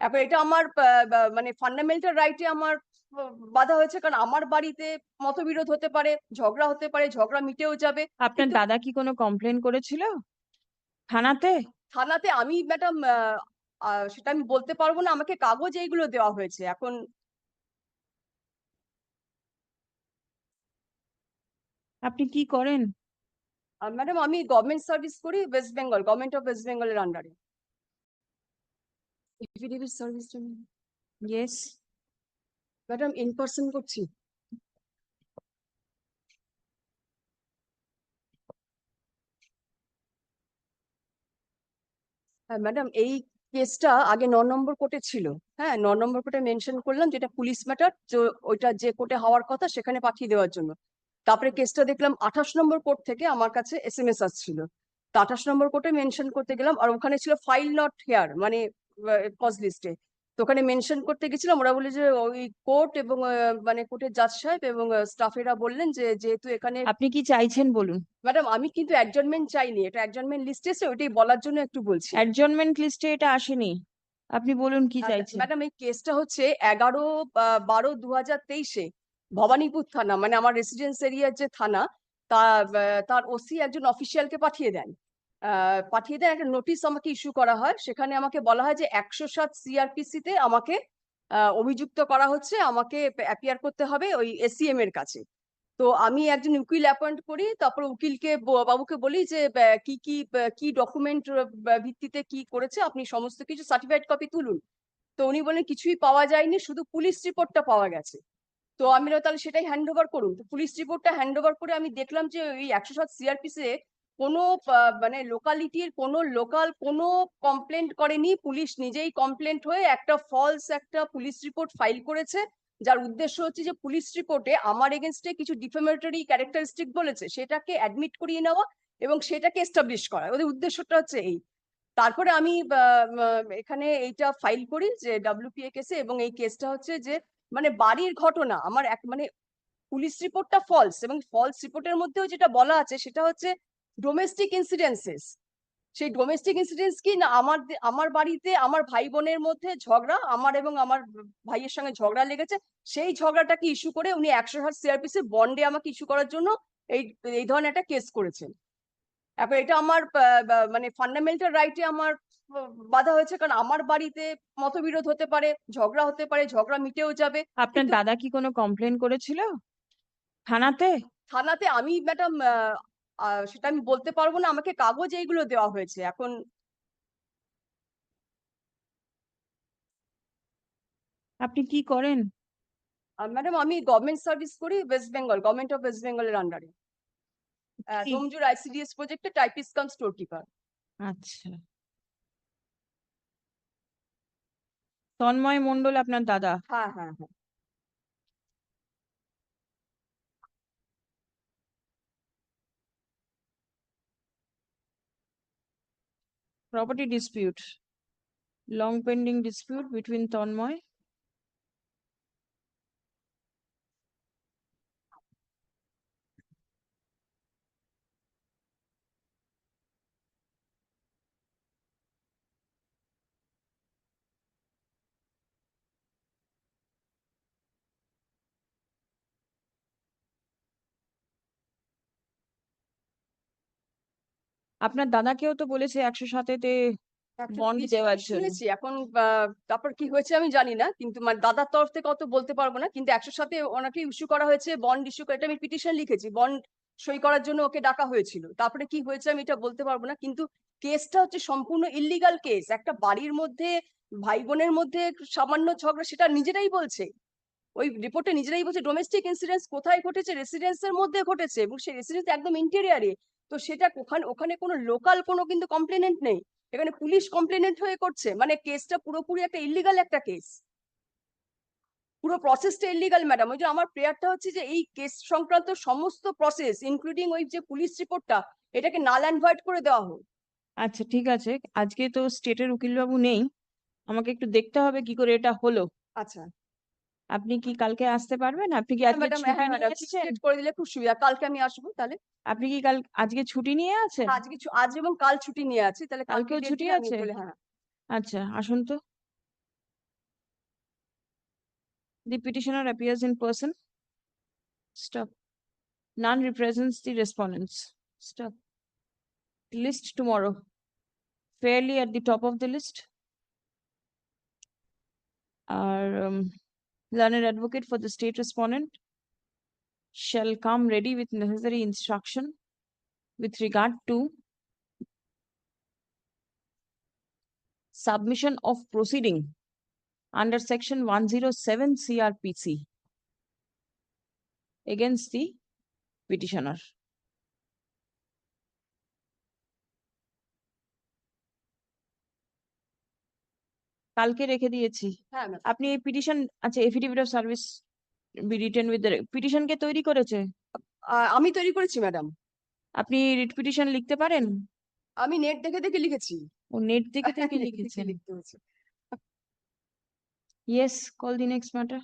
এখন এটা আমার মানে ফান্ডামেন্টাল রাইটে আমার বাধা হয়েছে। কারণ আমার বাড়িতে মতবিরোধ হতে পারে ঝগড়া হতে পারে ঝগড়া মিটেও যাবে। আপনার দাদা কি কোনো কমপ্লেন করেছিল? থানাতে? থানাতে আমি ম্যাডাম সেটা আমি বলতে পারব না। আমাকে কাগজ এইগুলো দেওয়া হয়েছে। এখন আপনি কি করেন? ম্যাডাম আমি গভর্নমেন্ট সার্ভিস করি West Bengal government of West বেঙ্গলের আন্ডারে এফিডেভিট সার্ভিস জন্য ইয়েস ম্যাডাম ইন পার্সন করছি হ্যাঁ ম্যাডাম এই কেসটা আগে ন নম্বর কোর্টে ছিল। হ্যাঁ ন নম্বর কোর্টে মেনশন করলাম যেটা পুলিশ ম্যাটার তো ওইটা যে কোর্টে হওয়ার কথা সেখানে পাঠিয়ে দেওয়ার জন্য। তারপরে কেসটা দেখলাম আঠাশ নম্বর কোর্ট থেকে আমার কাছে এস এম এস আসছিল। তো আঠাশ নম্বর কোর্টে মেনশন করতে গেলাম আর ওখানে ছিল ফাইল নট হেয়ার মানে কজ লিস্টে তো ওখানে মেনশন করতে গেছিলাম ওরা বলে যে ওই কোর্ট এবং মানে কোর্টের জাজ সাহেব এবং স্টাফেরা বললেন যে যেহেতু এখানে আপনি কি চাইছেন বলুন? ম্যাডাম আমি কিন্তু অ্যাডজনমেন্ট চাইনি এটা অ্যাডজনমেন্ট লিস্টে এসে ওইটাই বলার জন্য একটু বলছি। অ্যাডজনমেন্ট লিস্টে এটা আসেনি। আপনি বলুন কি চাইছেন? ম্যাডাম এই কেসটা হচ্ছে এগারো বারো দু হাজার তেইশে ভবানীপুর থানা মানে আমার রেসিডেন্স এরিয়ার যে থানা তা তার ওসি একজন অফিসিয়ালকে পাঠিয়ে দেন। পাঠিয়ে দেন। একটা নোটিশ আমাকে ইস্যু করা হয়। সেখানে আমাকে বলা হয় যে একশো সাত সিআরপিসি তে আমাকে অভিযুক্ত করা হচ্ছে। আমাকে অ্যাপিয়ার করতে হবে ওই এসিএম এর কাছে। তো আমি একজন উকিল অ্যাপয়েন্ট করি। তারপর উকিলকে বাবুকে বলি যে কি কি কি ডকুমেন্ট ভিত্তিতে কি করেছে? আপনি সমস্ত কিছু সার্টিফাইড কপি তুলুন। তো উনি বলেন কিছুই পাওয়া যায়নি। শুধু পুলিশ রিপোর্টটা পাওয়া গেছে। তো আমি তাহলে সেটাই হ্যান্ড ওভার করুন। তো পুলিশ রিপোর্টটা হ্যান্ড ওভার করে আমি দেখলাম যে ওই একশো সাত সিআরপিসে কোনো মানে লোকালিটির কোনো লোকাল কোনো কমপ্লেন্ট করেনি। পুলিশ নিজেই কমপ্লেন্ট হয়ে একটা ফলস একটা পুলিশ রিপোর্ট ফাইল করেছে, যার উদ্দেশ্য হচ্ছে যে পুলিশ রিপোর্টে আমার এগেনস্টে কিছু ডিফেমেটরি ক্যারেক্টারিস্টিক বলেছে, সেটাকে অ্যাডমিট করিয়ে নেওয়া এবং সেটাকে এস্টাবলিশ করা। ওদের উদ্দেশ্যটা হচ্ছে এই। তারপরে আমি এখানে এইটা ফাইল করি যে ডাব্লিউপিএ কেসে এবং এই কেসটা হচ্ছে যে মানে বাড়ির ঘটনা, আমার এক মানে পুলিশ রিপোর্টটা ফলস এবং ফলস রিপোর্টের মধ্যেও যেটা বলা আছে সেটা হচ্ছে ডোমেস্টিক ইনসিডেন্সেস সেই ডোমেস্টিক ইনসিডেন্স কি? না আমার আমার বাড়িতে আমার ভাই বোনের মধ্যে ঝগড়া আমার এবং আমার ভাইয়ের সঙ্গে ঝগড়া লেগেছে। সেই ঝগড়াটাকে ইস্যু করে উনি একশো হাজার সিআরপিসি বন্ডে আমাকে ইস্যু করার জন্য এই এই ধরনের একটা কেস করেছেন। এখন এটা আমার মানে ফান্ডামেন্টাল রাইটে আমার বাধা হয়েছে। কারণ আমার বাড়িতে মতবিরোধ হতে পারে ঝগড়া হতে পারে ঝগড়া মিটেও যাবে। আপনার দাদা কি কোনো কমপ্লেন করেছিল? থানাতে? থানাতে আমি ম্যাডাম সেটা আমি বলতে পারব না আমাকে কাগজ এইগুলো দেওয়া হয়েছে এখন আপনি কি করেন? ম্যাডাম আমি গভর্নমেন্ট সার্ভিস করি west Bengal government of west বেঙ্গলের আন্ডারে? ডোমজুর আইসিডিএস প্রজেক্টে টাইপিস্ট কাম স্টোর কিপার আচ্ছা। তন্ময় মন্ডল আপনার দাদা। হ্যাঁ হ্যাঁ হ্যাঁ। property dispute. Long pending dispute between Tanmoy আপনার দাদাকেও তো বলেছে একশো সাতেতে বন্ড দেওয়ার জন্য। শুনেছি এখন তারপর কি হয়েছে আমি জানি না কিন্তু মানে দাদার তরফ থেকে অত বলতে পারব না কিন্তু একশো সাথে ওনাকে ইস্যু করা হয়েছে বন্ড ইস্যু করে এটা আমি পিটিশন লিখেছি বন্ড সই করার জন্য ওকে ডাকা হয়েছিল তারপরে কি হয়েছে আমি এটা বলতে পারব না কিন্তু কেসটা হচ্ছে সম্পূর্ণ ইল্লিগাল কেস একটা বাড়ির মধ্যে ভাই বোনের মধ্যে সামান্য ঝগড়া সেটা নিজেরাই বলছে ওই রিপোর্টে নিজেরাই বলছে ডোমেস্টিক ইনসিডেন্স কোথায় ঘটেছে রেসিডেন্সের মধ্যে ঘটেছে এবং সেই রেসিডেন্স একদম ইন্টেরিয়ারে তো সেটা ওখানে ওখানে কোনো লোকাল কোনো কিন্তু কমপ্লেনেন্ট নেই। এখানে পুলিশ কমপ্লেনেন্ট হয়ে করছে। মানে কেসটা পুরোপুরি একটা ইল্লিগাল একটা কেস পুরো প্রসেসটা ইল্লিগাল ম্যাডাম ওই যে আমার প্রেয়ারটা হচ্ছে যে এই কেস সংক্রান্ত সমস্ত প্রসেস ইনক্লুডিং ওই যে পুলিশ রিপোর্টটা এটাকে নাল অ্যান্ড ভয়েড করে দেওয়া হোক। আচ্ছা ঠিক আছে। আজকে তো স্টেটের উকিলবাবু নেই। আমাকে একটু দেখতে হবে কি করে এটা হলো। আচ্ছা। আপনি কি কালকে আসতে পারবেন আপনি কি আজকে ম্যাডাম ছুটি হ্যাঁ ম্যাডাম করে দিলে খুব সুবিধা কালকে আমি আসব তাহলে আপনি কি কাল আজকে ছুটি নিয়ে আছেন আজকে আজ এবং কাল ছুটি নিয়ে আছি তাহলে কালকে কালকেও ছুটি আছে? হ্যাঁ আচ্ছা আসুন তো The petitioner appears in person. Stop. None represents the respondents. Stop. List tomorrow. Fairly at the top of the list. Our um, learned advocate for the state respondent shall come ready with necessary instruction with regard to submission of proceeding under section one zero seven CRPC against the petitioner. কালকে রেখে দিয়েছি। হ্যাঁ আপনি এই petition আচ্ছা affidavit of service be written with petition কে তৈরি করেছে? আমি তৈরি করেছি ম্যাডাম। আপনি রিট পিটিশন লিখতে পারেন? আমি নেট দেখে দেখে লিখেছি। ও নেট থেকে থেকে দেখে লিখেছেন। লিখতে হয়েছে। Yes call the next matter